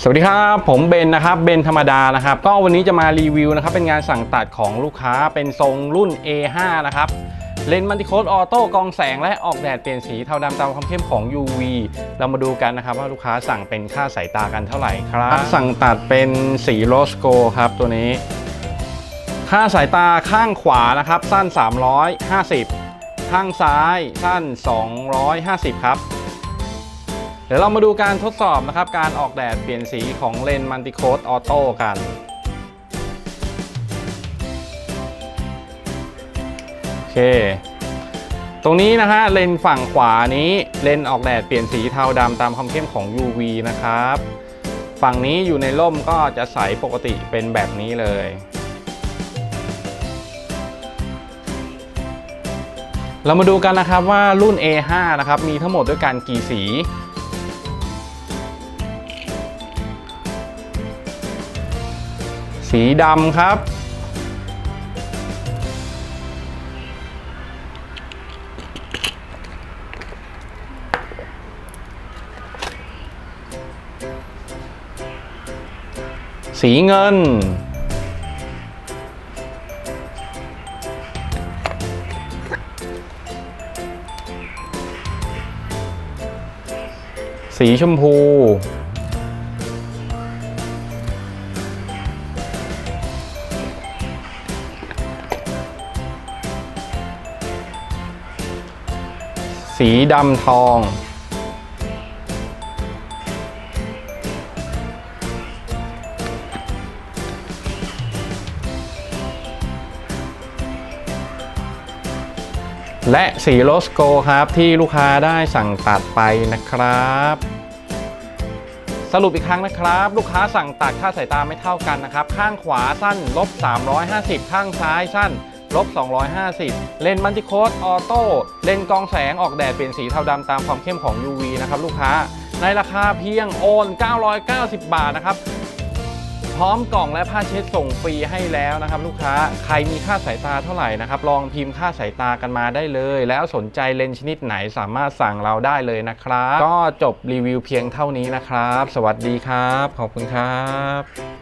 สวัสดีครับ ผมเบนนะครับเบนธรรมดานะครับ ก็วันนี้จะมารีวิวนะครับ เป็นงานสั่งตัดของลูกค้าเป็นทรงรุ่น A5 นะครับเลนส์มัลติโคดออโต้กองแสงและออกแดดเปลี่ยนสีเทาดำตามความเข้มของ UV เรามาดูกันนะครับ ว่าลูกค้าสั่งเป็นค่าสายตากันเท่าไหร่ครับ สั่งตัดเป็นสีโรสโกครับตัวนี้ ค่าสายตาข้างขวานะครับ สั้น 350 ข้างซ้ายสั้น 250 ครับ เดี๋ยวเรามาดูการทดสอบนะครับ การออกแดดเปลี่ยนสีของเลนส์มัลติโคดออโต้กันโอเค ตรงนี้นะฮะเลนส์ฝั่งขวานี้เลนส์ออกแดดเปลี่ยนสีเทาดำตามความเข้มของ UV นะครับ ฝั่งนี้อยู่ในร่มก็จะใสปกติเป็นแบบนี้เลยเรามาดูกันนะครับว่ารุ่น A5 นะครับมีทั้งหมดด้วยกันกี่สี สีดำครับ สีเงิน สีชมพู สีดำทอง และสีโรสโกครับที่ลูกค้าได้สั่งตัดไปนะครับสรุปอีกครั้งนะครับ ลูกค้าสั่งตัดค่าสายตาไม่เท่ากันนะครับ ข้างขวาสั้นลบ350 ข้างซ้ายสั้น ลบ 250 เลนส์มัลติโคดออโต้ เลนส์กองแสงออกแดดเปลี่ยนสีเทาดำตามความเข้มของ UV นะครับลูกค้า ในราคาเพียงโอน 990 บาทนะครับ พร้อมกล่องและผ้าเช็ดส่งฟรีให้แล้วนะครับ ลูกค้า ใครมีค่าสายตาเท่าไหร่นะครับ ลองพิมพ์ค่าสายตากันมาได้เลย แล้วสนใจเลนส์ชนิดไหนสามารถสั่งเราได้เลยนะครับ ก็จบรีวิวเพียงเท่านี้นะครับ สวัสดีครับ ขอบคุณครับ